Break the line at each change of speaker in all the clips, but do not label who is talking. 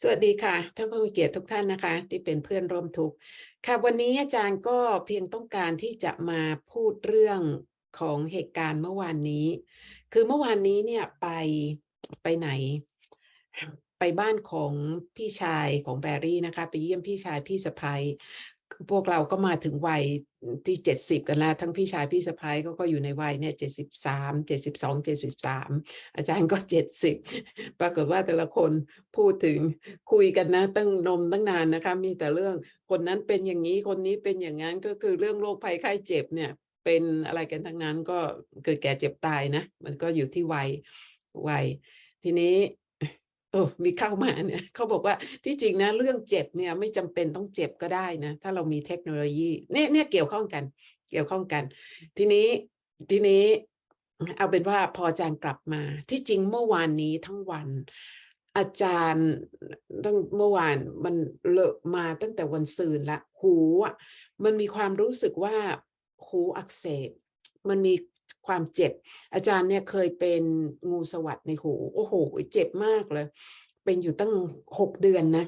สวัสดีค่ะท่านผู้มีเกียรติทุกท่านนะคะ ที่เป็นเพื่อนร่วมทุกข์ค่ะ วันนี้อาจารย์ก็เพียงต้องการที่จะมาพูดเรื่องของเหตุการณ์เมื่อวานนี้ คือเมื่อวานนี้เนี่ยไปไปไหน ไปบ้านของพี่ชายของแบรี่นะคะ ไปเยี่ยมพี่ชายพี่สะพ้ย คือพวกเราก็มาถึงวัยที่เจ็ดสิบกันแล้ว ทั้งพี่ชายพี่สะพ้ยก็ก็อยู่ในวัยเนี่ยเจ็ดสิบสามเจ็ดสิบสองเจ็ดสิบสามอาจารย์ก็เจ็ดสิบปรากฏว่าแต่ละคนพูดถึงคุยกันนะ ตั้งนมตั้งนานนะคะ มีแต่เรื่องคนนั้นเป็นอย่างนี้คนนี้เป็นอย่างนั้นก็คือเรื่องโรคภัยไข้เจ็บเนี่ย เป็นอะไรกันทั้งนั้นก็เกิดแก่เจ็บตายนะ มันก็อยู่ที่วัยวัยทีนี้ โอ้มีเข้ามาเนี่ยเขาบอกว่าที่จริงนะเรื่องเจ็บเนี่ยไม่จำเป็นต้องเจ็บก็ได้นะ ถ้าเรามีเทคโนโลยีเนี่ยเนี่ยเกี่ยวข้องกัน เกี่ยวข้องกัน ทีนี้ทีนี้เอาเป็นว่าพออาจารย์กลับมา ที่จริงเมื่อวานนี้ทั้งวัน อาจารย์ตั้งเมื่อวานมันเลอะมาตั้งแต่วันซืนละหูมันมีความรู้สึกว่าหูอักเสบมันมี ความเจ็บ อาจารย์เนี่ยเคยเป็นงูสวัสดในหูโอ้โห เจ็บมากเลย เป็นอยู่ตั้งหกเดือนนะ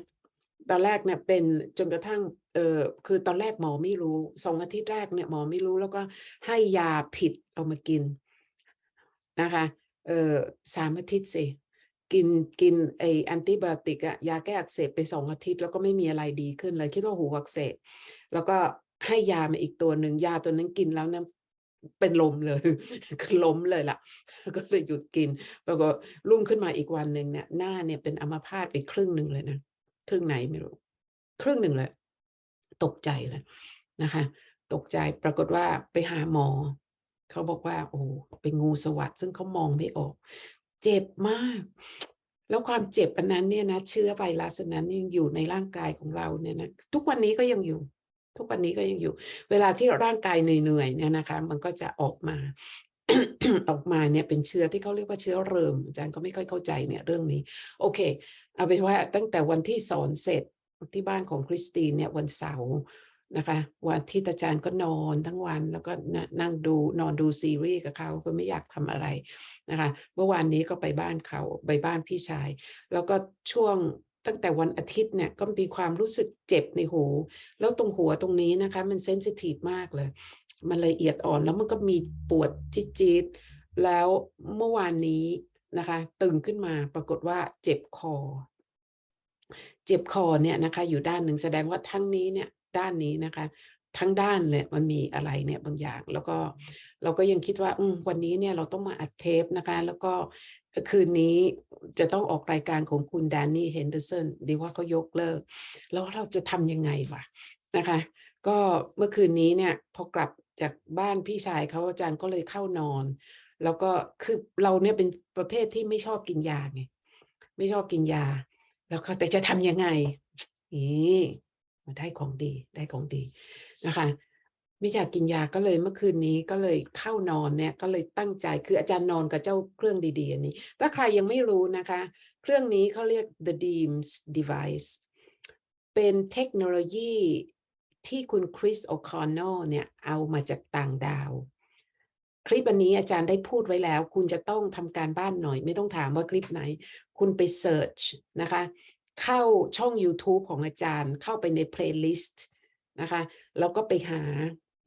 ตอนแรกเนี่ยเป็นจนกระทั่งเออคือตอนแรกหมอไม่รู้สองอาทิตย์แรกเนี่ยหมอไม่รู้แล้วก็ให้ยาผิดเอามากินนะคะเออสามอาทิตย์สิกินกินไอแอนติบอติกอะยาแก้อักเสบไปสองอาทิตย์แล้วก็ไม่มีอะไรดีขึ้นเลยคิดว่าหูอักเสบแล้วก็ให้ยามาอีกตัวหนึ่งยาตัวนั้นกินแล้วเนี่ย เป็นลมเลยคือล้มเลยล่ะ ก็เลยหยุดกินแล้วก็รุ่งขึ้นมาอีกวันหนึ่งเนี่ยหน้าเนี่ยเป็นอัมพาตไปครึ่งหนึ่งเลยนะครึ่งไหนไม่รู้ ครึ่งหนึ่งเลย ตกใจเลยนะคะ ตกใจปรากฏว่าไปหาหมอ เขาบอกว่า โอ้เป็นงูสวัสด์ซึ่งเขามองไม่ออก เจ็บมาก แล้วความเจ็บอันนั้นเนี่ยนะเชื้อไวรัสนั้นยังอยู่ในร่างกายของเราเนี่ยนะทุกวันนี้ก็ยังอยู่ ทุกวันนี้ก็ยังอยู่ เวลาที่ร่างกายเหนื่อยๆเนี่ยนะคะ มันก็จะออกมาออกมาเนี่ยเป็นเชื้อที่เขาเรียกว่าเชื้อเริมอาจารย์ก็ไม่ค่อยเข้าใจเนี่ยเรื่องนี้ โอเค เอาเป็นว่าตั้งแต่วันที่สอนเสร็จที่บ้านของคริสตินเนี่ยวันเสาร์นะคะวันที่อาจารย์ก็นอนทั้งวันแล้วก็นั่งดูนอนดูซีรีส์กับเขาก็ไม่อยากทำอะไรนะคะ เมื่อวานนี้ก็ไปบ้านเขาไปบ้านพี่ชาย แล้วก็ช่วง ตั้งแต่วันอาทิตย์เนี่ยก็มีความรู้สึกเจ็บในหู แล้วตรงหัวตรงนี้นะคะ มันเซนซิทีฟมากเลย มันละเอียดอ่อนแล้วมันก็มีปวดจี๊ดแล้วเมื่อวานนี้นะคะ ตึงขึ้นมาปรากฏว่าเจ็บคอ เจ็บคอเนี่ยนะคะอยู่ด้านหนึ่งแสดงว่าทั้งนี้เนี่ยด้านนี้นะคะ ทั้งด้านเลยมันมีอะไรเนี่ยบางอย่าง แล้วก็เราก็ยังคิดว่าอืวันนี้เนี่ยเราต้องมาอัดเทปนะคะ แล้วก็ คืนนี้จะต้องออกรายการของคุณแดนนี่เฮนเดอร์สันดีว่าเขายกเลิก แล้วเราจะทำยังไงวะนะคะ ก็เมื่อคืนนี้เนี่ยพอกลับจากบ้านพี่ชายเขาอาจารย์ก็เลยเข้านอน แล้วก็คือเราเนี่ยเป็นประเภทที่ไม่ชอบกินยาไงไม่ชอบกินยา แล้วก็แต่จะทำยังไงนี่มาได้ของดีได้ของดีนะคะ ไม่อยากกินยาก็เลยเมื่อคืนนี้ก็เลยเข้านอนเนี่ยก็เลยตั้งใจคืออาจารย์นอนกับเจ้าเครื่องดีๆอันนี้ ถ้าใครยังไม่รู้นะคะ เครื่องนี้เขาเรียก the Deems device เป็นเทคโนโลยีที่คุณคริสโอคอนโนเนี่ยเอามาจากต่างดาว คลิปอันนี้อาจารย์ได้พูดไว้แล้ว คุณจะต้องทำการบ้านหน่อย ไม่ต้องถามว่าคลิปไหน คุณไปเ e ิร์ชนะคะ เข้าช่อง YouTube ของอาจารย์เข้าไปใน playlist นะคะแล้วก็ไปหา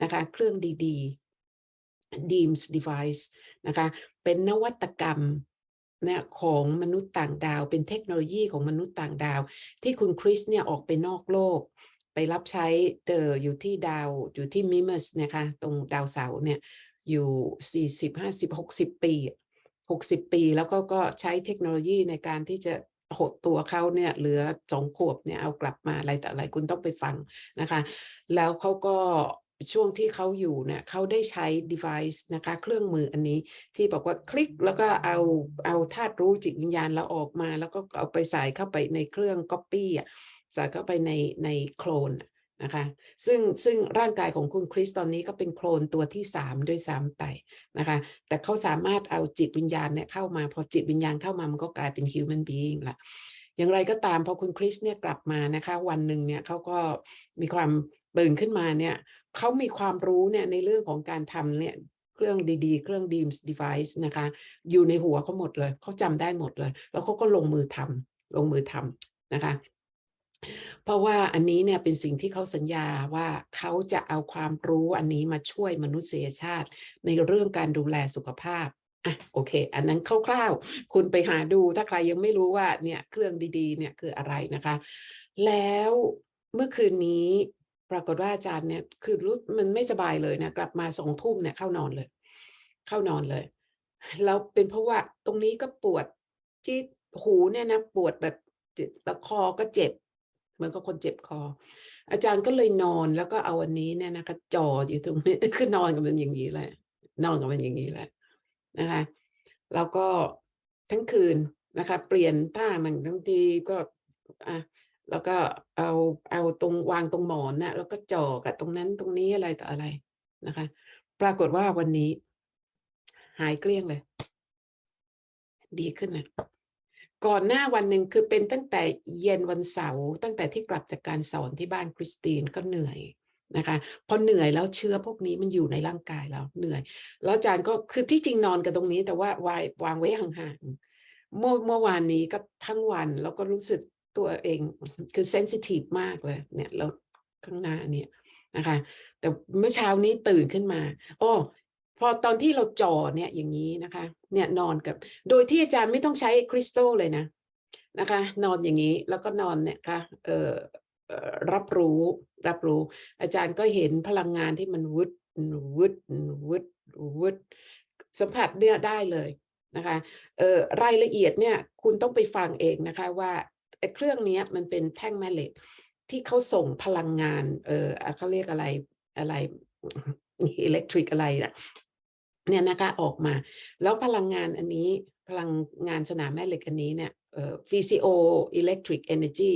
นะคะ เครื่องดีๆ Deems device นะคะ เป็นนวัตกรรมนี่ยของมนุษย์ต่างดาว เป็นเทคโนโลยีของมนุษย์ต่างดาว ที่คุณคริสเนี่ยออกไปนอกโลก ไปรับใช้เตออยู่ที่ดาวอยู่ที่มิมัสนะคะ ตรงดาวเสาเนี่ยอยู่ 40 50 60 ปี 60 ปีแล้วก็ก็ใช้เทคโนโลยีในการที่จะหดตัวเขาเนี่ยเหลือสองขวบเนี่ยเอากลับมาอะไรแต่อะไรคุณต้องไปฟังนะคะ แล้วเขาก็ ช่วงที่เขาอยู่เนี่ยเขาได้ใช้ device นะคะเครื่องมืออันนี้ที่บอกว่าคลิกแล้วก็เอาเอาธาตุรู้จิตวิญญาณเราออกมา แล้วก็เอาไปใส่เข้าไปในเครื่อง copy อะใส่เข้าไปในในโคลนนะคะซึ่งซึ่งร่างกายของคุณคริสตอนนี้ก็เป็นโคลนตัวที่สามด้วยซ้ำไปนะคะแต่เขาสามารถเอาจิตวิญญาณเนี่ยเข้ามาพอจิตวิญญาณเข้ามามันก็กลายเป็น human being ละอย่างไรก็ตามพอคุณคริสเนี่ยกลับมานะคะวันหนึ่งเนี่ยเขาก็มีความ ตื่นขึ้นมาเนี่ยเขามีความรู้เนี่ยในเรื่องของการทำเนี่ยเครื่องดีๆ เครื่อง Deems device นะคะ อยู่ในหัวเขาหมดเลยเขาจำได้หมดเลย แล้วเขาก็ลงมือทำลงมือทำนะคะ เพราะว่าอันนี้เนี่ยเป็นสิ่งที่เขาสัญญาว่าเขาจะเอาความรู้อันนี้มาช่วยมนุษยชาติ ในเรื่องการดูแลสุขภาพอะโอเค อันนั้นคร่าวๆ คุณไปหาดูถ้าใครยังไม่รู้ว่าเนี่ยเครื่องดีๆเนี่ยคืออะไรนะคะ แล้วเมื่อคืนนี้ ปรากฏว่าอาจารย์เนี่ยคือรู้มันไม่สบายเลยนะกลับมาสองทุ่มเนี่ยเข้านอนเลย เข้านอนเลยแล้วเป็นเพราะว่าตรงนี้ก็ปวดที่หูเนี่ยนะปวดแบบแล้วคอก็เจ็บเหมือนกับคนเจ็บคอ อาจารย์ก็เลยนอนแล้วก็เอาอันนี้เนี่ยนะคะจ่ออยู่ตรงนี้คือนอนกับมันอย่างนี้แหละนอนกับมันอย่างนี้แหละนะคะแล้วก็ทั้งคืนนะคะ เปลี่ยนท่ามันบางทีก็อะ แล้วก็เอาเอาตรงวางตรงหมอนนะแล้วก็จ่อกับตรงนั้นตรงนี้อะไรต่ออะไรนะคะ ปรากฏว่าวันนี้ หายเกลี้ยงเลย ดีขึ้นนะก่อนหน้าวันหนึ่งคือเป็นตั้งแต่เย็นวันเสาร์ตั้งแต่ที่กลับจากการสอนที่บ้านคริสตินก็เหนื่อยนะคะพอเหนื่อยแล้วเชื้อพวกนี้มันอยู่ในร่างกายเราเหนื่อย แล้วอาจารย์ก็คือที่จริงนอนกันตรงนี้ แต่ว่าวายวางไว้ห่างๆเมื่อเมื่อวานนี้ก็ทั้งวันแล้วก็รู้สึก ตัวเองคือเซนซิทีฟมากเลยเนี่ยแล้วข้างหน้าเนี่ยนะคะ แต่เมื่อเช้านี้ตื่นขึ้นมาโอ้พอตอนที่เราจ่อเนี่ยอย่างนี้นะคะ เนี่ยนอนกับ โดยที่อาจารย์ไม่ต้องใช้คริสตัลเลยนะนะคะ นอนอย่างนี้แล้วก็นอนเนี่ยค่ะเอ่อรับรู้รับรู้ อาจารย์ก็เห็นพลังงานที่มันวุดวุดวุดวุดสัมผัสเนี่ยได้เลยนะคะเอ่อรายละเอียดเนี่ยคุณต้องไปฟังเองนะคะว่า เครื่องนี้มันเป็นแท่งแม่เหล็ก ที่เขาส่งพลังงาน เออเขาเรียกอะไรอะไรอิเล็กทริกอะไรนะเนี่ยนะคะออกมา แล้วพลังงานอันนี้พลังงานสนามแม่เหล็กอันนี้เนี่ยเอ่อ VCO electric energy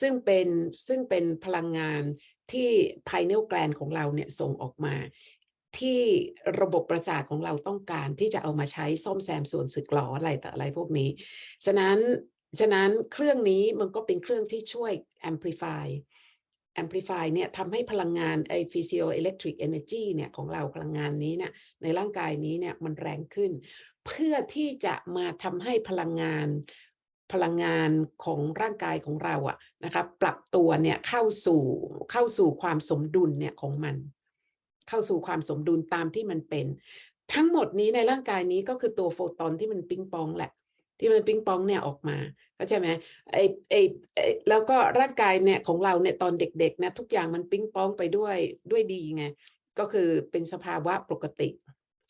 ซึ่งเป็นซึ่งเป็นพลังงานที่ pineal gland ของเราเนี่ยส่งออกมา ที่ระบบประสาทของเราต้องการที่จะเอามาใช้ซ่อมแซมส่วนสึกหรออะไรแต่อะไรพวกนี้ ฉะนั้น ฉะนั้นเครื่องนี้มันก็เป็นเครื่องที่ช่วย amplify amplify เนี่ยทำให้พลังงานไอ้ physio electric energy เนี่ยของเราพลังงานนี้เนี่ยในร่างกายนี้เนี่ยมันแรงขึ้น เพื่อที่จะมาทำให้พลังงานพลังงานของร่างกายของเราอะนะครับปรับตัวเนี่ยเข้าสู่เข้าสู่ความสมดุลเนี่ยของมัน เข้าสู่ความสมดุลตามที่มันเป็น ทั้งหมดนี้ในร่างกายนี้ก็คือตัวโฟตอนที่มันปิงปองแหละ ที่มันปิงปองเนี่ยออกมาเข้าใจไหมไอไอแล้วก็ร่างกายเนี่ยของเราเนี่ยตอนเด็กๆนะทุกอย่างมันปิงปองไปด้วยด้วยดีไงก็คือเป็นสภาวะปกติ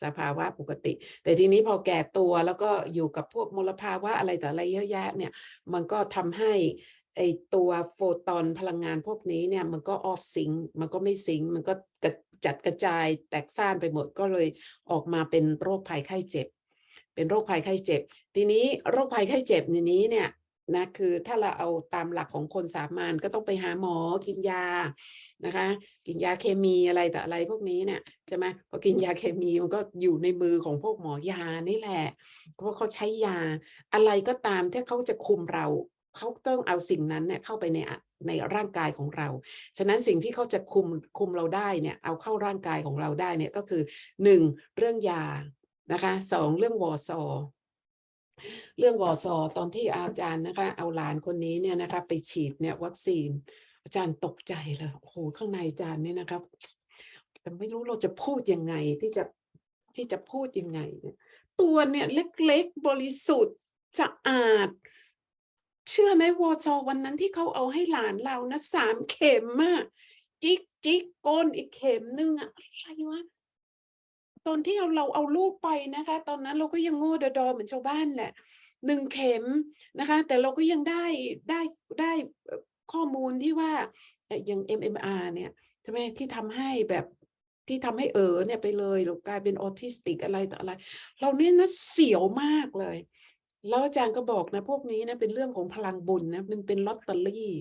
สภาวะปกติ แต่ทีนี้พอแก่ตัวแล้วก็อยู่กับพวกมลภาวะอะไรแต่อะไรเยอะแยะเนี่ยมันก็ทำให้ไอตัวโฟตอนพลังงานพวกนี้เนี่ยมันก็ออฟซิงมันก็ไม่ซิงมันก็จัดกระจายแตกซ่านไปหมดก็เลยออกมาเป็นโรคภัยไข้เจ็บ เป็นโรคภัยไข้เจ็บ ทีนี้โรคภัยไข้เจ็บในนี้เนี่ยนะคือถ้าเราเอาตามหลักของคนสามัญก็ต้องไปหาหมอกินยานะคะ กินยาเคมีอะไรแต่อะไรพวกนี้เนี่ยใช่ไหมพอกินยาเคมีมันก็อยู่ในมือของพวกหมอยานี่แหละ เพราะเขาใช้ยาอะไรก็ตามที่เขาจะคุมเราเขาต้องเอาสิ่งนั้นเนี่ยเข้าไปในในร่างกายของเรา ฉะนั้นสิ่งที่เขาจะคุมคุมเราได้เนี่ยเอาเข้าร่างกายของเราได้เนี่ยก็คือหนึ่งเรื่องยา นะคะสองเรื่องวอซอเรื่องวอซอตอนที่อาจารย์นะคะเอาหลานคนนี้เนี่ยนะคะไปฉีดเนี่ยวัคซีน อาจารย์ตกใจเลยโอ้โหข้างในอาจารย์เนี่ยนะครับแต่ไม่รู้เราจะพูดยังไงที่จะที่จะพูดยังไงเนี่ยตัวเนี่ยเล็กๆบริสุทธิ์สะอาด เชื่อไหมวอซอวันนั้นที่เขาเอาให้หลานเรานะสามเข็มอะจิกจิกก้นอีกเข็มนึงอะอะไรวะ ตอนที่เราเราเอาลูกไปนะคะ ตอนนั้นเราก็ยังโง่ดอๆเหมือนชาวบ้านแหละหนึ่งเข็มนะคะ แต่เราก็ยังได้ได้ได้ข้อมูลที่ว่าอย่าง MMR เนี่ยใช่ไหมที่ทำให้แบบที่ทำให้เออเนี่ยไปเลยเรากลายเป็นออทิสติกอะไรต่ออะไร เราเนี่ยนะเสียวมากเลย แล้วอาจารย์ก็บอกนะ พวกนี้นะเป็นเรื่องของพลังบุญนะมันเป็นลอตเตอรี่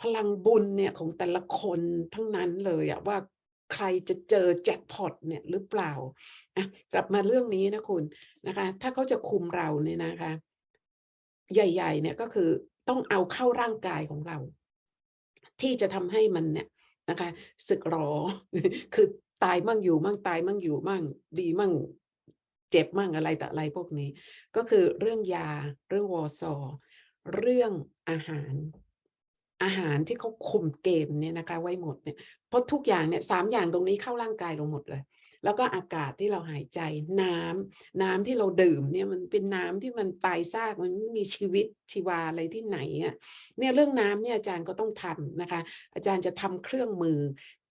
พลังบุญเนี่ยของแต่ละคนทั้งนั้นเลยอะว่า ใครจะเจอแจ็คพอตเนี่ยหรือเปล่าอะกลับมาเรื่องนี้นะคุณนะคะ ถ้าเขาจะคุมเราเนี่ยนะคะ ใหญ่ ๆ เนี่ยก็คือต้องเอาเข้าร่างกายของเรา ที่จะทำให้มันเนี่ยนะคะสึกรอคือตายมั่งอยู่มั่งตายมั่งอยู่มั่งดีมั่งเจ็บมั่งอะไรแต่อะไรพวกนี้ ก็คือเรื่องยาเรื่องวอซอเรื่องอาหาร อาหารที่เขาคุมเกมเนี่ยนะคะไว้หมดเนี่ยเพราะทุกอย่างเนี่ยสามอย่างตรงนี้เข้าร่างกายเราหมดเลย แล้วก็อากาศที่เราหายใจน้ำน้ำที่เราดื่มเนี่ยมันเป็นน้ำที่มันตายซากมันไม่มีชีวิตชีวาอะไรที่ไหนอะเนี่ยเรื่องน้ำเนี่ยอาจารย์ก็ต้องทำนะคะ อาจารย์จะทำเครื่องมือ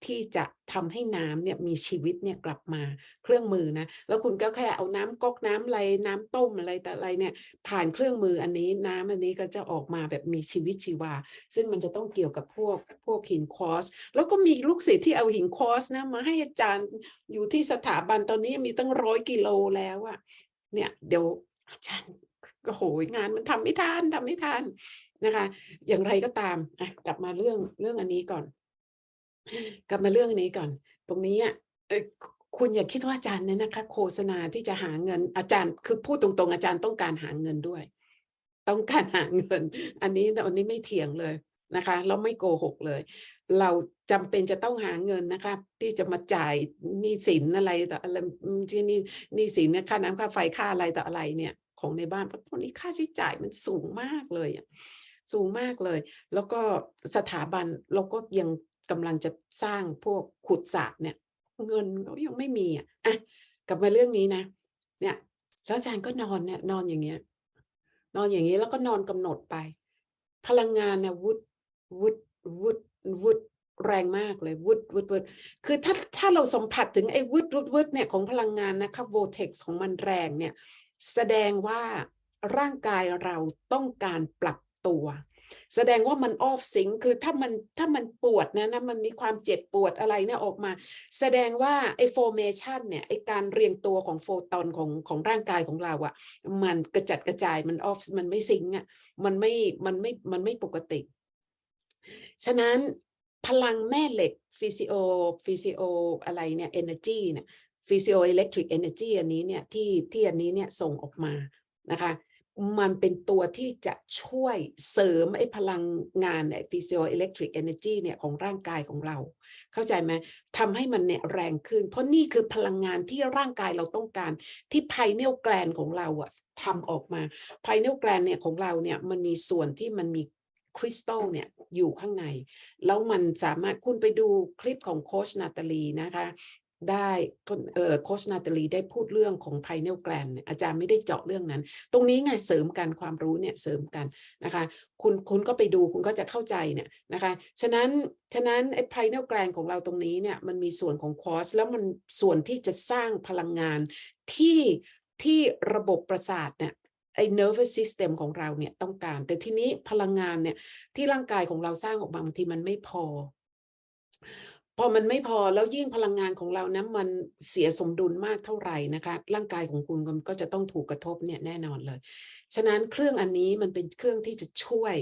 ที่จะทำให้น้ำเนี่ยมีชีวิตเนี่ยกลับมาเครื่องมือนะแล้วคุณก็แค่เอาน้ำก๊อกน้ำอะไรน้ำต้มอะไรแต่อะไรเนี่ยผ่านเครื่องมืออันนี้น้ำอันนี้ก็จะออกมาแบบมีชีวิตชีวา ซึ่งมันจะต้องเกี่ยวกับพวกพวกหินคอส แล้วก็มีลูกศิษย์ที่เอาหินคอสนะมาให้อาจารย์อยู่ที่สถาบันตอนนี้มีตั้งร้อยกิโลแล้วอะเนี่ยเดี๋ยวอาจารย์ก็โหยงานมันทำไม่ทันทำไม่ทันนะคะ อย่างไรก็ตามกลับมาเรื่องเรื่องอันนี้ก่อน กลับมาเรื่องนี้ก่อน ตรงนี้อะคุณอย่าคิดว่าอาจารย์เนี่ยนะคะ โฆษณาที่จะหาเงินอาจารย์ คือพูดตรงๆอาจารย์ต้องการหาเงินด้วย ต้องการหาเงิน อันนี้อันนี้ไม่เถียงเลยนะคะแล้วไม่โกหกเลย เราจำเป็นจะต้องหาเงินนะคะ ที่จะมาจ่ายหนี้สินอะไรต่ออะไรที่นี่หนี้สินเนี่ยค่าน้ำค่าไฟค่าอะไรต่ออะไรเนี่ยของในบ้านเพราะตอนนี้ค่าใช้จ่ายมันสูงมากเลยสูงมากเลย แล้วก็สถาบันเราก็ยัง กำลังจะสร้างพวกขุดสระเนี่ย เงินก็ยังไม่มีอะอะกลับมาเรื่องนี้นะ เนี่ยแล้วอาจารย์ก็นอนเนี่ยนอนอย่างเงี้ย นอนอย่างนี้แล้วก็นอนกำหนดไป พลังงานเนี่ยวุดวุดวุดวุดแรงมากเลยวุดวุดวุดคือถ้าถ้าเราสัมผัสถึงไอ้วุดวุดวุดเนี่ยของพลังงานนะคะโวเท็กซ์ของมันแรงเนี่ย แสดงว่าร่างกายเราต้องการปรับตัว แสดงว่ามันออฟซิงคือถ้ามันถ้ามันปวดนะนะมันมีความเจ็บปวดอะไรเนี่ยออกมา แสดงว่าไอ้ formation เนี่ยไอ้การเรียงตัวของโฟตอนของของร่างกายของเราอะมันกระจัดกระจายมันออฟมันไม่ซิงอะมันไม่มันไม่มันไม่ปกติ ฉะนั้นพลังแม่เหล็กฟิสิโอฟิสิโออะไรเนี่ย energy เนี่ยฟิสิโออิเล็กทริกเอเนจีอันนี้เนี่ยที่ที่อันนี้เนี่ยส่งออกมานะคะ มันเป็นตัวที่จะช่วยเสริมไอ้พลังงานเนี่ยฟิสิโออิเล็กทริกเอเนจีเนี่ยของร่างกายของเรา เข้าใจไหมทำให้มันเนี่ยแรงขึ้น เพราะนี่คือพลังงานที่ร่างกายเราต้องการ ที่ไพเนลแกลนของเราอะทำออกมาไพเนลแกลนเนี่ยของเราเนี่ยมันมีส่วนที่มันมีคริสตัลเนี่ยอยู่ข้างใน แล้วมันสามารถคุณไปดูคลิปของโคชนาตาลีนะคะ ได้เออโคชนาตาลีได้พูดเรื่องของไพเนลแกลนเนี่ยอาจารย์ไม่ได้เจาะเรื่องนั้น ตรงนี้ไงเสริมกันความรู้เนี่ยเสริมกันนะคะคุณคุณก็ไปดูคุณก็จะเข้าใจเนี่ยนะคะฉะนั้นฉะนั้นไอ้ไพเนลแกลนของเราตรงนี้เนี่ยมันมีส่วนของคอสแล้วมันส่วนที่จะสร้างพลังงานที่ที่ระบบประสาทเนี่ยไอ้ nervous system ของเราเนี่ยต้องการ แต่ทีนี้พลังงานเนี่ยที่ร่างกายของเราสร้างออกมาบางทีมันไม่พอ พอมันไม่พอแล้วยิ่งพลังงานของเรานะมันเสียสมดุลมากเท่าไหร่นะคะ ร่างกายของคุณก็จะต้องถูกกระทบเนี่ยแน่นอนเลย ฉะนั้นเครื่องอันนี้มันเป็นเครื่องที่จะช่วย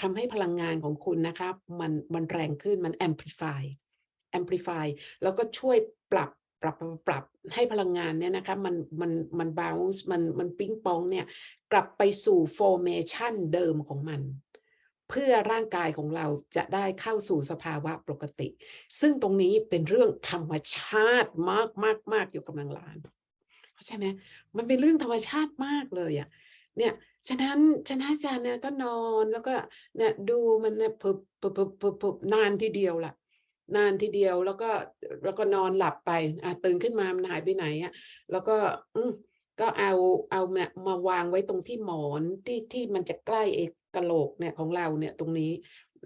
ทำให้พลังงานของคุณนะคะมันมันแรงขึ้นมัน amplify amplify แล้วก็ช่วยปรับปรับปรับรบให้พลังงานเนี่ยนะคะมันมันมัน bounce มันมันปิ้งปองเนี่ยกลับไปสู่ formation เดิมของมัน เพื่อร่างกายของเราจะได้เข้าสู่สภาวะปกติ ซึ่งตรงนี้เป็นเรื่องธรรมชาติมากมากมากอยู่กำลังลานเข้าใจไหมมันเป็นเรื่องธรรมชาติมากเลยอะเนี่ยฉะนั้นฉะนั้นอาจารย์เนี่ยก็นอนแล้วก็เนี่ยดูมันเนี่ยพึบพึบพึบพึบพึบนานทีเดียวล่ะ นานทีเดียวแล้วก็แล้วก็นอนหลับไปอะตื่นขึ้นมามันหายไปไหนอะแล้วก็อืก็เอาเอามามาวางไว้ตรงที่หมอนที่ที่มันจะใกล้เอ กะโหลกเนี่ยของเราเนี่ยตรงนี้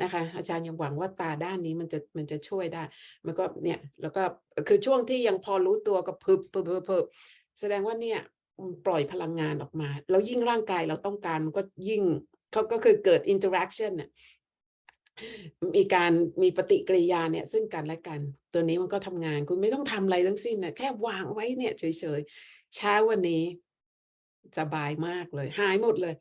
นะคะอาจารย์ยังหวังว่าตาด้านนี้มันจะมันจะช่วยได้ มันก็เนี่ยแล้วก็คือช่วงที่ยังพอรู้ตัวก็พึบพึบพึบพึบแสดงว่าเนี่ยปล่อยพลังงานออกมา แล้วยิ่งร่างกายเราต้องการมันก็ยิ่งเขาก็คือเกิด interaction เนี่ยมีการมีปฏิกิริยาเนี่ยซึ่งกันและกัน ตัวนี้มันก็ทำงานคุณไม่ต้องทำอะไรทั้งสิ้นนะแค่วางไว้เนี่ยเฉยๆเช้าวันนี้สบายมากเลย หายหมดเลย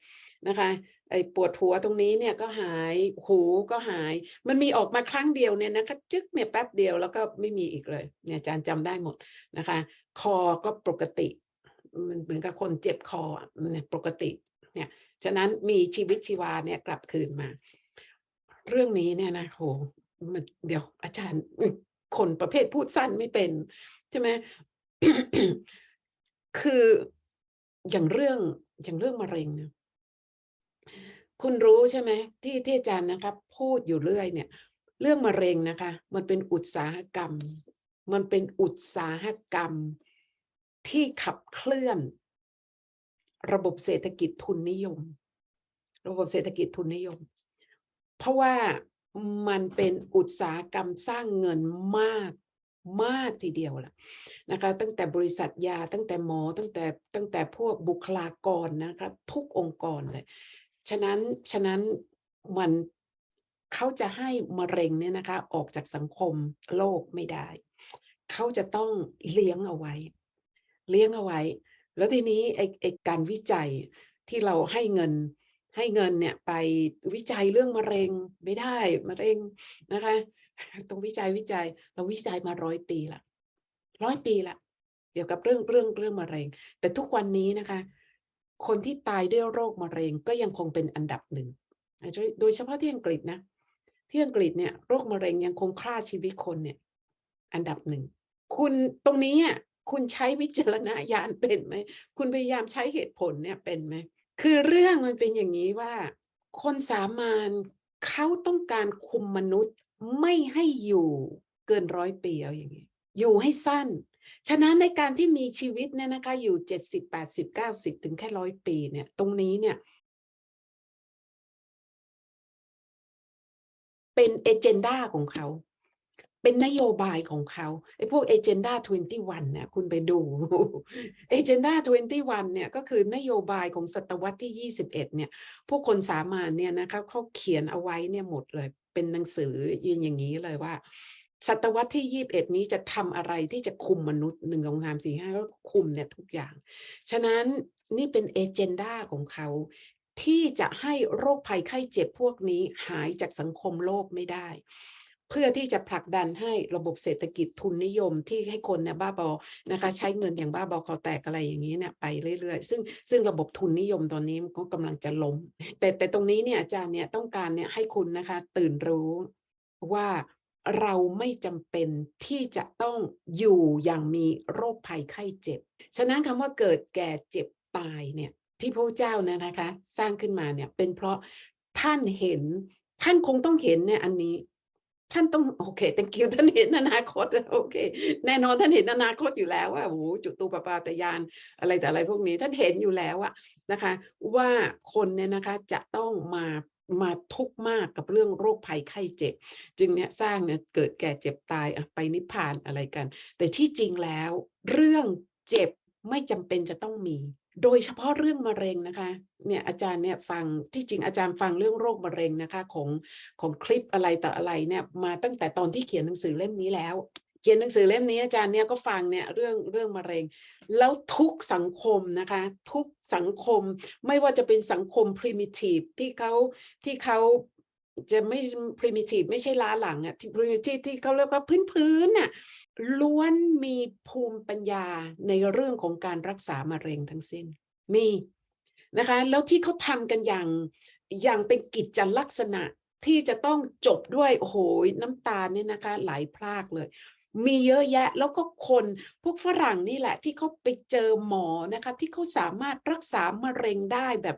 นะคะ ไอ้ปวดหัวตรงนี้เนี่ยก็หายหูก็หาย มันมีออกมาครั้งเดียวเนี่ยนะคะจึ๊กเนี่ยแป๊บเดียวแล้วก็ไม่มีอีกเลย เนี่ยอาจารย์จำได้หมดนะคะ คอก็ปกติ มันเหมือนกับคนเจ็บคอเนี่ยปกติเนี่ยฉะนั้นมีชีวิตชีวาเนี่ยกลับคืนมา เรื่องนี้เนี่ยนะโหมันเดี๋ยวอาจารย์คนประเภทพูดสั้นไม่เป็น ใช่ไหมคืออย่างเรื่องอย่างเรื่องมะเร็งเนี่ย คุณรู้ใช่ไหมที่ที่อาจารย์นะครับพูดอยู่เรื่อยเนี่ย เรื่องมะเร็งนะคะ มันเป็นอุตสาหกรรม มันเป็นอุตสาหกรรม ที่ขับเคลื่อน ระบบเศรษฐกิจทุนนิยม ระบบเศรษฐกิจทุนนิยม เพราะว่ามันเป็นอุตสาหกรรมสร้างเงินมากมากทีเดียวล่ะนะคะตั้งแต่บริษัทยาตั้งแต่หมอตั้งแต่ตั้งแต่พวกบุคลากรนะคะทุกองค์กรเลย ฉะนั้นฉะนั้นมันเขาจะให้มะเร็งเนี่ยนะคะ ออกจากสังคมโลกไม่ได้ เขาจะต้องเลี้ยงเอาไว้ เลี้ยงเอาไว้ แล้วทีนี้ไอ้ไอการวิจัยที่เราให้เงินให้เงินเนี่ยไปวิจัยเรื่องมะเร็งไม่ได้มะเร็งนะคะต้องวิจัยวิจัยเราวิจัยมาร้อยปีละร้อยปีละเกี่ยวกับเรื่องเรื่องเรื่องมะเร็ง แต่ทุกวันนี้นะคะ คนที่ตายด้วยโรคมะเร็งก็ยังคงเป็นอันดับหนึ่ง โดยเฉพาะที่อังกฤษนะ ที่อังกฤษเนี่ยโรคมะเร็งยังคงฆ่าชีวิตคนเนี่ยอันดับหนึ่ง คุณตรงนี้อะคุณใช้วิจารณญาณเป็นไหม คุณพยายามใช้เหตุผลเนี่ยเป็นไหม คือเรื่องมันเป็นอย่างนี้ว่า คนสามานเขาต้องการคุมมนุษย์ไม่ให้อยู่เกินร้อยปีเอาอย่างนี้ อยู่ให้สั้น ฉะนั้นในการที่มีชีวิตเนี่ยนะคะอยู่เจ็ดสิบแปดสิบเก้าสิบถึงแค่ร้อยปีเนี่ยตรงนี้เนี่ยเป็นเอเจนดาของเขา เป็นนโยบายของเขาไอ้พวกเอเจนดา21เนี่ยคุณไปดูเอเจนดา21เนี่ยก็คือนโยบายของศตวรรษที่ 21เนี่ยพวกคนสามานเนี่ยนะคะเขาเขียนเอาไว้เนี่ยหมดเลยเป็นหนังสือยืนอย่างนี้เลยว่า ศตวรรษที่ยี่บเอ็ดนี้จะทำอะไรที่จะคุมมนุษย์หนึ่งสองสามสี่ห้าแล้วคุมเนี่ยทุกอย่าง ฉะนั้นนี่เป็นเอเจนดาของเขาที่จะให้โรคภัยไข้เจ็บพวกนี้หายจากสังคมโลกไม่ได้ เพื่อที่จะผลักดันให้ระบบเศรษฐกิจทุนนิยมที่ให้คนเนี่ยบ้าบอนะคะใช้เงินอย่างบ้าบอคอแตกอะไรอย่างนี้เนี่ยไปเรื่อยๆ ซึ่งซึ่งระบบทุนนิยมตอนนี้ก็กำลังจะล้ม แต่แต่ตรงนี้เนี่ยอาจารย์เนี่ยต้องการเนี่ยให้คุณนะคะตื่นรู้ว่า เราไม่จำเป็นที่จะต้องอยู่อย่างมีโรคภัยไข้เจ็บ ฉะนั้นคำว่าเกิดแก่เจ็บตายเนี่ยที่พระเจ้านะนะคะ สร้างขึ้นมาเนี่ยเป็นเพราะท่านเห็น ท่านคงต้องเห็นเนี่ยอันนี้ ท่านต้องโอเคแต่กิวท่านเห็นอนาคตโอเค แน่นอนท่านเห็นอนาคตอยู่แล้วว่าโอ้จุตูปปาตยานอะไรแต่อะไรพวกนี้ท่านเห็นอยู่แล้วอะนะคะ ว่าคนเนี่ยนะคะจะต้องมา มาทุกข์มากกับเรื่องโรคภัยไข้เจ็บ จึงเนี่ยสร้างเนี่ยเกิดแก่เจ็บตายอะไปนิพพานอะไรกัน แต่ที่จริงแล้ว เรื่องเจ็บไม่จำเป็นจะต้องมี โดยเฉพาะเรื่องมะเร็งนะคะเนี่ยอาจารย์เนี่ยฟังที่จริงอาจารย์ฟังเรื่องโรคมะเร็งนะคะของของคลิปอะไรต่ออะไรเนี่ยมาตั้งแต่ตอนที่เขียนหนังสือเล่มนี้แล้ว เขียนหนังสือเล่มนี้อาจารย์เนี่ยก็ฟังเนี่ยเรื่องเรื่องมะเร็ง แล้วทุกสังคมนะคะ ทุกสังคมไม่ว่าจะเป็นสังคม primitive ที่เขาที่เขาจะไม่ primitive ไม่ใช่ล้าหลังอะที่ primitive ที่เขาเรียกว่าพื้นพื้นน่ะล้วนมีภูมิปัญญาในเรื่องของการรักษามะเร็งทั้งสิ้นมีนะคะแล้วที่เขาทำกันอย่างอย่างเป็นกิจจลักษณะที่จะต้องจบด้วยโอ้โหน้ำตาเนี่ยนะคะไหลพรากเลย มีเยอะแยะแล้วก็คนพวกฝรั่งนี่แหละ ที่เขาไปเจอหมอนะคะที่เขาสามารถรักษามะเร็งได้แบบ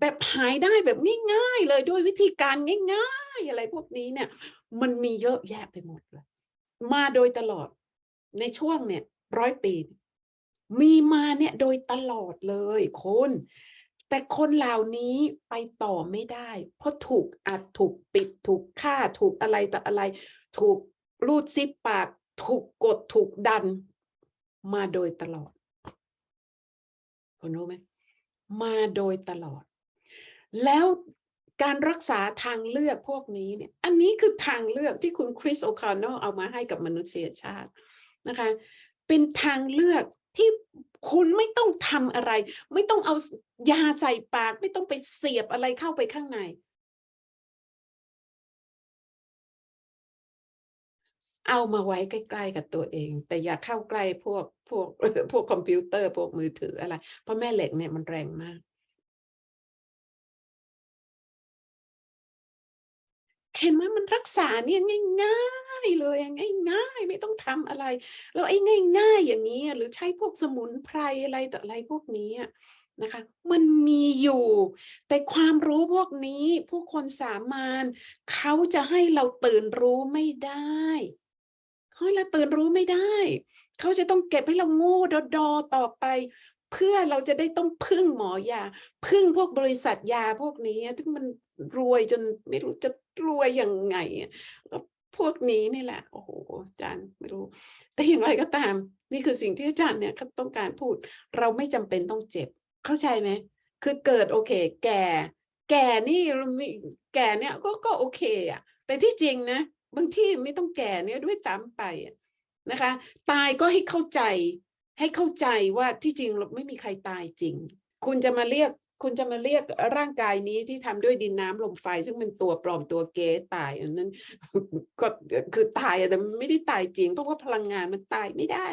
แบบหายได้แบบง่ายๆเลยด้วยวิธีการง่ายๆ อะไรพวกนี้เนี่ย มันมีเยอะแยะไปหมดเลยมาโดยตลอดในช่วงเนี่ยร้อยปี มีมาเนี่ยโดยตลอดเลยคนแต่คนเหล่านี้ไปต่อไม่ได้ เพราะถูกอัดถูกปิดถูกฆ่าถูกอะไรต่ออะไร ถูกรูดซิปปาก ถูกกดถูกดันมาโดยตลอดคุณรู้ไหมมาโดยตลอด แล้วการรักษาทางเลือกพวกนี้เนี่ย อันนี้คือทางเลือกที่คุณคริสโอคานอเอามาให้กับมนุษยชาตินะคะ เป็นทางเลือกที่คุณไม่ต้องทำอะไร ไม่ต้องเอายาใส่ปาก ไม่ต้องไปเสียบอะไรเข้าไปข้างใน เอามาไว้ใกล้ๆกับตัวเอง แต่อย่าเข้าใกล้พวกพวกพวกคอมพิวเตอร์พวกมือถืออะไร เพราะแม่เหล็กเนี่ยมันแรงมาก เห็นไหมมันรักษาเนี่ยง่ายๆเลยง่ายๆ ไม่ต้องทำอะไร แล้วไอ้ง่าย ๆ อย่างนี้หรือใช้พวกสมุนไพรอะไรแต่อะไรพวกนี้นะคะมันมีอยู่ แต่ความรู้พวกนี้ผู้คนสามานเขาจะให้เราตื่นรู้ไม่ได้ เขาให้เราตื่นรู้ไม่ได้ เขาจะต้องเก็บให้เราโง่ดอดอต่อไป เพื่อเราจะได้ต้องพึ่งหมอยา พึ่งพวกบริษัทยาพวกนี้ที่มันรวยจนไม่รู้จะรวยยังไงอะแล้วพวกนี้นี่แหละ โอ้โหอาจารย์ไม่รู้ แต่อย่างไรก็ตาม นี่คือสิ่งที่อาจารย์เนี่ยเขาต้องการพูด เราไม่จำเป็นต้องเจ็บ เข้าใจไหมคือเกิดโอเค แก่ แก่นี่เราแก่เนี่ยก็ก็โอเคอะแต่ที่จริงนะ บางที่ไม่ต้องแก่เนี่ยด้วยซ้ำไปนะคะ ตายก็ให้เข้าใจ ให้เข้าใจว่าที่จริงเราไม่มีใครตายจริง คุณจะมาเรียก คุณจะมาเรียกร่างกายนี้ที่ทำด้วยดินน้ำลมไฟ ซึ่งเป็นตัวปลอมตัวเก๊ตายอันนั้นก็คือตายแต่ไม่ได้ตายจริง เพราะว่าพลังงานมันตายไม่ได้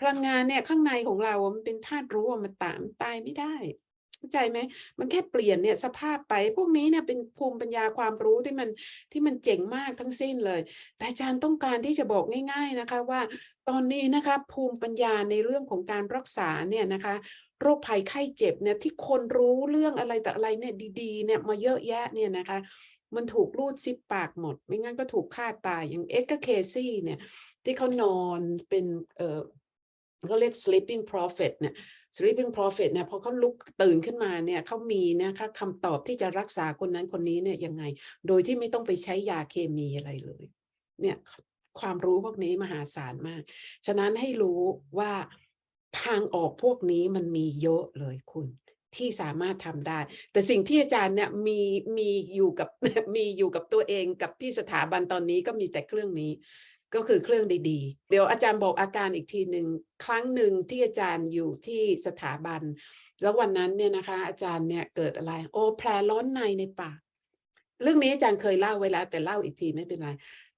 พลังงานเนี่ยข้างในของเรา มันเป็นธาตุรู้อมันตามนตายไม่ได้ เข้าใจไหมมันแค่เปลี่ยนเนี่ยสภาพไปพวกนี้เนี่ยเป็นภูมิปัญญาความรู้ที่มันที่มันเจ๋งมากทั้งสิ้นเลย แต่อาจารย์ต้องการที่จะบอกง่าย ๆนะคะว่า ตอนนี้นะคะภูมิปัญญาในเรื่องของการรักษาเนี่ยนะคะโรคภัยไข้เจ็บเนี่ยที่คนรู้เรื่องอะไรแต่อะไรเนี่ยดีๆเนี่ยมาเยอะแยะเนี่ยนะคะมันถูกรูดซิปปากหมด ไม่งั้นก็ถูกฆ่าตายอย่างเอ็กซ์เคซี่เนี่ยที่เขานอนเป็นเออเขาเรียก sleeping prophet เนี่ย sleeping prophet เนี่ยพอเขาลุกตื่นขึ้นมาเนี่ยเขามีนะคะคำตอบที่จะรักษาคนนั้นคนนี้เนี่ยยังไง โดยที่ไม่ต้องไปใช้ยาเคมีอะไรเลยเนี่ยความรู้พวกนี้มหาศาลมาก ฉะนั้นให้รู้ว่าทางออกพวกนี้มันมีเยอะเลยคุณที่สามารถทำได้ แต่สิ่งที่อาจารย์เนี่ยมีมีอยู่กับมีอยู่กับตัวเองกับที่สถาบันตอนนี้ก็มีแต่เครื่องนี้ ก็คือเครื่องดีๆ เดี๋ยวอาจารย์บอกอาการอีกทีหนึ่งครั้งหนึ่งที่อาจารย์อยู่ที่สถาบัน แล้ววันนั้นเนี่ยนะคะ อาจารย์เนี่ยเกิดอะไร โอ้แผลร้อนในในปาก เรื่องนี้อาจารย์เคยเล่าไว้แล้วแต่เล่าอีกทีไม่เป็นไร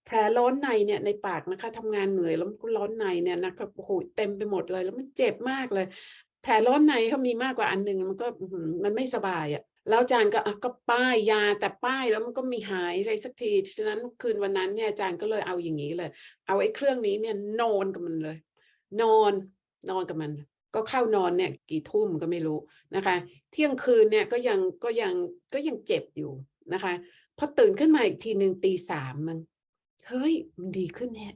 แผลร้อนในเนี่ยในปากนะคะทำงานเหนื่อยแล้วมันก็ร้อนในเนี่ยนะคะโอ้โหเต็มไปหมดเลย แล้วมันเจ็บมากเลย แผลร้อนในเขามีมากกว่าอันหนึ่งมันก็มันไม่สบายอะ่ะ แล้วอาจารย์ก็อะก็ป้ายยาแต่ป้ายแล้วมันก็มีหายอะไรสักทีฉะนั้นคืนวันนั้นเนี่ยอาจารย์ก็เลยเอาอย่างนี้เลย เอาไอ้เครื่องนี้เนี่ยนอนกับมันเลย นอนนอนกับมัน ก็เข้านอนเนี่ยกี่ทุ่มก็ไม่รู้นะคะ เที่ยงคืนเนี่ยก็ยังก็ยังก็ยังเจ็บอยู่นะคะพอตื่นขึ้นมาอีกทีหนึ่งตีสามมันเฮ้ยมันดีขึ้นแน่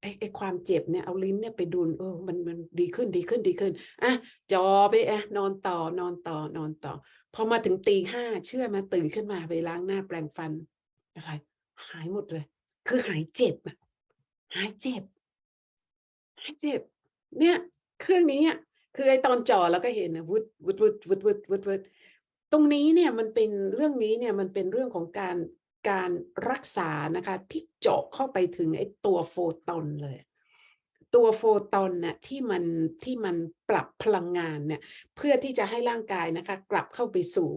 ไอ้ไอ้ความเจ็บเนี่ยเอาลิ้นเนี่ยไปดูนเออมันมันดีขึ้นดีขึ้นดีขึ้นอะจอไปอะนอนต่อนอนต่อนอนต่อ พอมาถึงตีห้าเชื่อมาตื่นขึ้นมาไปล้างหน้าแปรงฟันอะไร หายหมดเลย คือหายเจ็บอะหายเจ็บ หายเจ็บ เนี่ย เครื่องนี้อะคือไอตอนจ่อเราก็เห็นนะวุดวุดวุดวุดวุดวุดวุดตรงนี้เนี่ยมันเป็นเรื่องนี้เนี่ยมันเป็นเรื่องของการการรักษานะคะที่เจาะเข้าไปถึงไอ้ตัวโฟตอนเลย ตัวโฟตอนน่ะที่มันที่มันปรับพลังงานเนี่ยเพื่อที่จะให้ร่างกายนะคะ กลับเข้าไปสู่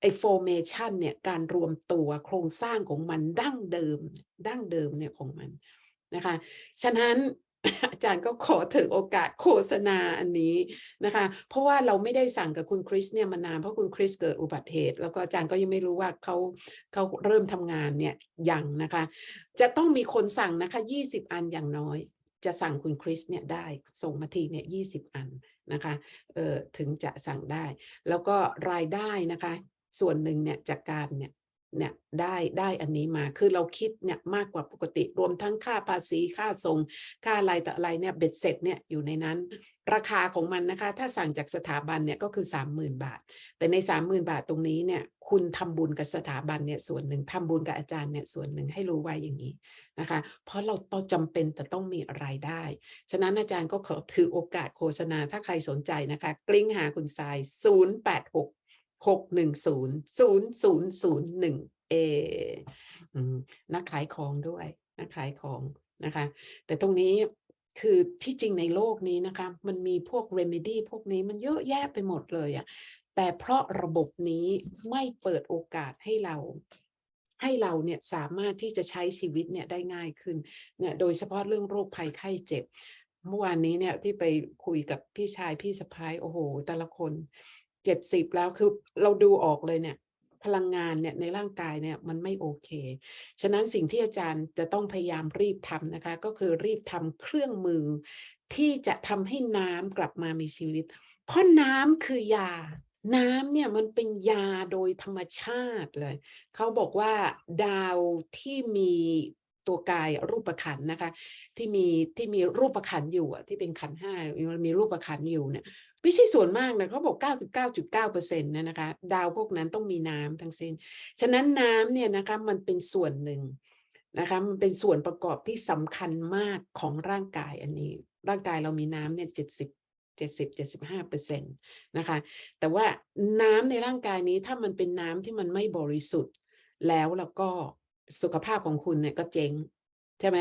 ไอ้ formation เนี่ยการรวมตัวโครงสร้างของมันดั้งเดิม ดั้งเดิมเนี่ยของมันนะคะ ฉะนั้นอาจารย์ก็ขอถือโอกาสโฆษณาอันนี้นะคะ เพราะว่าเราไม่ได้สั่งกับคุณคริสเนี่ยมานานเพราะคุณคริสเกิดอุบัติเหตุ แล้วก็อาจารย์ก็ยังไม่รู้ว่าเขาเขาเริ่มทำงานเนี่ยยังนะคะ จะต้องมีคนสั่งนะคะ 20 อันอย่างน้อย จะสั่งคุณคริสเนี่ยได้ส่งมาทีเนี่ยยีอันนะคะเออถึงจะสั่งได้ แล้วก็รายได้นะคะ ส่วนหนึ่งเนี่ยจากการเนี่ย เนี่ยได้ได้อันนี้มาคือเราคิดเนี่ยมากกว่าปกติรวมทั้งค่าภาษีค่าส่งค่าอะไรแต่อะไรเนี่ยเบ็ดเสร็จเนี่ยอยู่ในนั้น ราคาของมันนะคะ ถ้าสั่งจากสถาบันเนี่ยก็คือ 30,000 บาท แต่ใน 30,000 บาทตรงนี้เนี่ยคุณทำบุญกับสถาบันเนี่ยส่วนหนึ่งทำบุญกับอาจารย์เนี่ยส่วนหนึ่งให้รู้ไว้อย่างนี้นะคะ เพราะเราต้องจำเป็นแต่ต้องมีรายได้ ฉะนั้นอาจารย์ก็ขอถือโอกาสโฆษณาถ้าใครสนใจนะคะ กลิ้งหาคุณทราย 086 610 0001เออืมนักขายของด้วยนักขายของนะคะ แต่ตรงนี้คือที่จริงในโลกนี้นะคะ มันมีพวก remedy พวกนี้มันเยอะแยะไปหมดเลยอะแต่เพราะระบบนี้ไม่เปิดโอกาสให้เรา ให้เราเนี่ยสามารถที่จะใช้ชีวิตเนี่ยได้ง่ายขึ้นเนี่ยโดยเฉพาะเรื่องโรคภัยไข้เจ็บ เมื่อวานนี้เนี่ยที่ไปคุยกับพี่ชายพี่สะพ้ายโอ้โห แต่ละคน เจ็ดสิบแล้วคือเราดูออกเลยเนี่ยพลังงานเนี่ยในร่างกายเนี่ยมันไม่โอเค ฉะนั้นสิ่งที่อาจารย์จะต้องพยายามรีบทำนะคะ ก็คือรีบทำเครื่องมือ ที่จะทำให้น้ำกลับมามีชีวิต เพราะน้ำคือยา น้ำเนี่ยมันเป็นยาโดยธรรมชาติเลย เขาบอกว่าดาวที่มีตัวกายรูปขันนะคะ ที่มีที่มีรูปขันอยู่อะที่เป็นขันห้ามันมีรูปขันอยู่เนี่ย ไม่ใช่ส่วนมากนะเขาบอก 99.9เปอร์เซ็นะนะคะ ดาวพวกนั้นต้องมีน้ำทั้งสิ้น ฉะนั้นน้ำเนี่ยนะคะมันเป็นส่วนหนึ่งนะคะมันเป็นส่วนประกอบที่สำคัญมากของร่างกายอันนี้ ร่างกายเรามีน้ำเนี่ยเจ็ดสิบเจ็ดสิบเจ็ดสิบห้าเปอร์เซ็นต์นะคะ แต่ว่าน้ำในร่างกายนี้ถ้ามันเป็นน้ำที่มันไม่บริสุทธิ์ แล้วแล้วก็สุขภาพของคุณเนี่ยก็เจ๊ง ใช่ไหม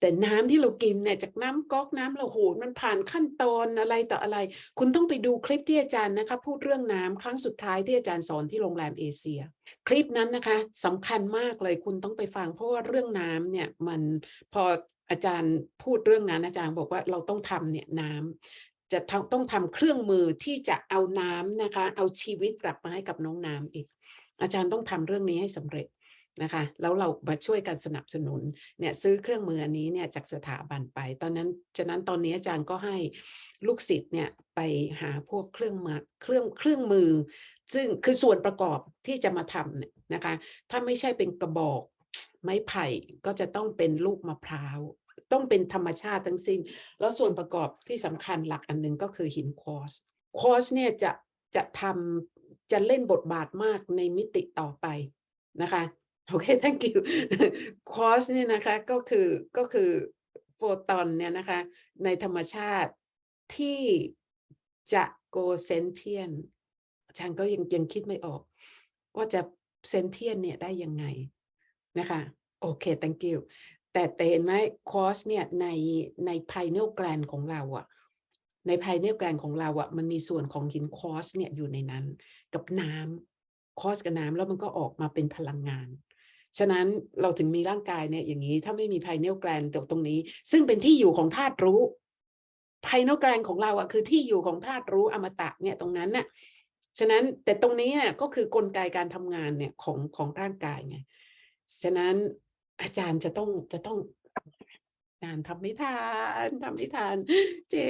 แต่น้ำที่เรากินเนี่ยจากน้ำก๊อกน้ำเราโหดมันผ่านขั้นตอนอะไรต่ออะไร คุณต้องไปดูคลิปที่อาจารย์นะคะพูดเรื่องน้ำครั้งสุดท้ายที่อาจารย์สอนที่โรงแรมเอเชีย คลิปนั้นนะคะสำคัญมากเลยคุณต้องไปฟังเพราะว่าเรื่องน้ำเนี่ยมันพออาจารย์พูดเรื่องนั้นอาจารย์บอกว่าเราต้องทำเนี่ยน้ำจะต้องทำเครื่องมือที่จะเอาน้ำนะคะ เอาชีวิตกลับมาให้กับน้องน้ำอีก อาจารย์ต้องทำเรื่องนี้ให้สำเร็จ นะคะแล้วเรามาช่วยกันสนับสนุนเนี่ยซื้อเครื่องมืออันนี้เนี่ยจากสถาบันไป ตอนนั้นฉะนั้นตอนนี้อาจารย์ก็ให้ลูกศิษย์เนี่ยไปหาพวกเครื่องมือเครื่องเครื่องมือ ซึ่งคือส่วนประกอบที่จะมาทำเนี่ยนะคะถ้าไม่ใช่เป็นกระบอกไม้ไผ่ก็จะต้องเป็นลูกมะพร้าวต้องเป็นธรรมชาติทั้งสิ้น แล้วส่วนประกอบที่สำคัญหลักอันหนึ่งก็คือหินควอสควอสเนี่ยจะจะทำจะเล่นบทบาทมากในมิติต่อไปนะคะ โอเค thank you ควอสเนี่ยนะคะก็คือก็คือโฟตอนเนี่ยนะคะในธรรมชาติที่จะโกเซนเทียนฉันก็ยังยังคิดไม่ออก ว่าจะเซนเทียนเนี่ยได้ยังไงนะคะโอเค thank you แต่แต่เห็นไหมคอสเนี่ยในในภายในแกลนของเราอะในภายในแกลนของเราอะมันมีส่วนของหินคอสเนี่ยอยู่ในนั้น กับน้ำคอสกับน้ำแล้วมันก็ออกมาเป็นพลังงาน ฉะนั้นเราถึงมีร่างกายเนี่ยอย่างนี้ถ้าไม่มีไพเนลแกลนตรงนี้ ซึ่งเป็นที่อยู่ของธาตุรู้ไพเนลแกลนของเราอะคือที่อยู่ของธาตุรู้อมตะเนี่ยตรงนั้นน่ะฉะนั้นแต่ตรงนี้เนี่ยก็คือกลไกการทำงานเนี่ยของของร่างกายไงฉะนั้นอาจารย์จะต้องจะต้อง งานทำไม่ทานทำไม่ทาน เจ๊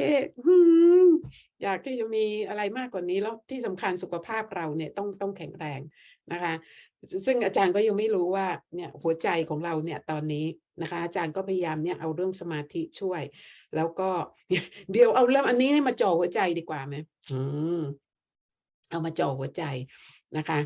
อยากที่จะมีอะไรมากกว่านี้แล้วที่สำคัญสุขภาพเราเนี่ยต้องต้องแข็งแรงนะคะ ซึ่งอาจารย์ก็ยังไม่รู้ว่าเนี่ยหัวใจของเราเนี่ยตอนนี้นะคะ อาจารย์ก็พยายามเนี่ยเอาเรื่องสมาธิช่วย แล้วก็เดี๋ยวเอาเรื่องอันนี้มาจ่อหัวใจดีกว่าไหมอืมเอามาจ่อหัวใจ นะคะ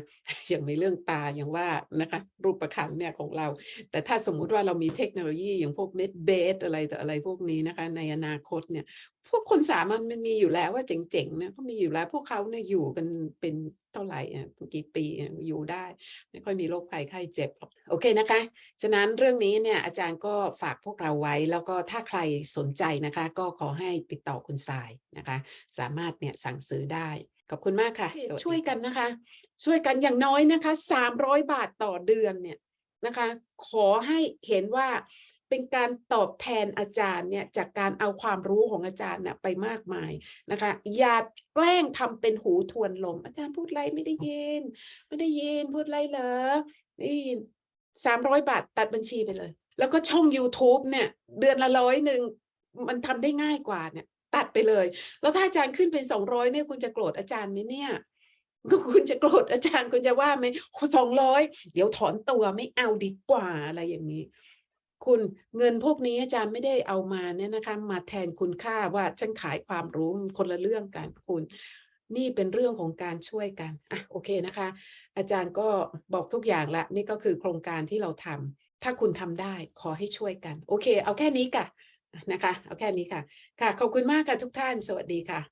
อย่างในเรื่องตาอย่างว่านะคะรูปประคันเนี่ยของเรา แต่ถ้าสมมุติว่าเรามีเทคโนโลยีอย่างพวกเม็ดเบสอะไรต่ออะไรพวกนี้นะคะในอนาคตเนี่ยพวกคนสามัญมันมีอยู่แล้วว่าเจ๋งๆเนี่ยเขามีอยู่แล้วพวกเขาเนี่ยอยู่กันเป็นเท่าไหร่อะกี่ปีอะอยู่ได้ ไม่ค่อยมีโรคภัยไข้เจ็บหรอกโอเคนะคะ ฉะนั้นเรื่องนี้เนี่ยอาจารย์ก็ฝากพวกเราไว้ แล้วก็ถ้าใครสนใจนะคะ ก็ขอให้ติดต่อคุณสายนะคะ สามารถเนี่ยสั่งซื้อได้ ขอบคุณมากค่ะ
สวัสดี
ช่วยกันนะคะ ช่วยกันอย่างน้อยนะคะสามร้อยบาทต่อเดือนเนี่ยนะคะ ขอให้เห็นว่าเป็นการตอบแทนอาจารย์เนี่ยจากการเอาความรู้ของอาจารย์เนี่ยไปมากมายนะคะ อย่าแกล้งทำเป็นหูทวนลม อาจารย์พูดอะไรไม่ได้ยิน ไม่ได้ยินพูดอะไรเหรอไม่ได้ยินสามร้อยบาทตัดบัญชีไปเลย แล้วก็ช่อง YouTube เนี่ย เดือนละร้อยหนึ่งมันทำได้ง่ายกว่าเนี่ย ตัดไปเลย แล้วถ้าอาจารย์ขึ้นเป็นสองร้อยเนี่ยคุณจะโกรธอาจารย์ไหมเนี่ยก็คุณจะโกรธอาจารย์คุณจะว่าไหมสองร้อยเดี๋ยวถอนตัวไม่เอาดีกว่าอะไรอย่างนี้ คุณเงินพวกนี้อาจารย์ไม่ได้เอามาเนี่ยนะคะ มาแทนคุณค่าว่าฉันขายความรู้คนละเรื่องกันคุณนี่เป็นเรื่องของการช่วยกันอะโอเคนะคะ อาจารย์ก็บอกทุกอย่างละนี่ก็คือโครงการที่เราทำถ้าคุณทำได้ขอให้ช่วยกัน โอเค เอาแค่นี้ค่ะ นะคะ เอาแค่นี้ค่ะ ค่ะ ขอบคุณมากค่ะทุกท่าน สวัสดีค่ะ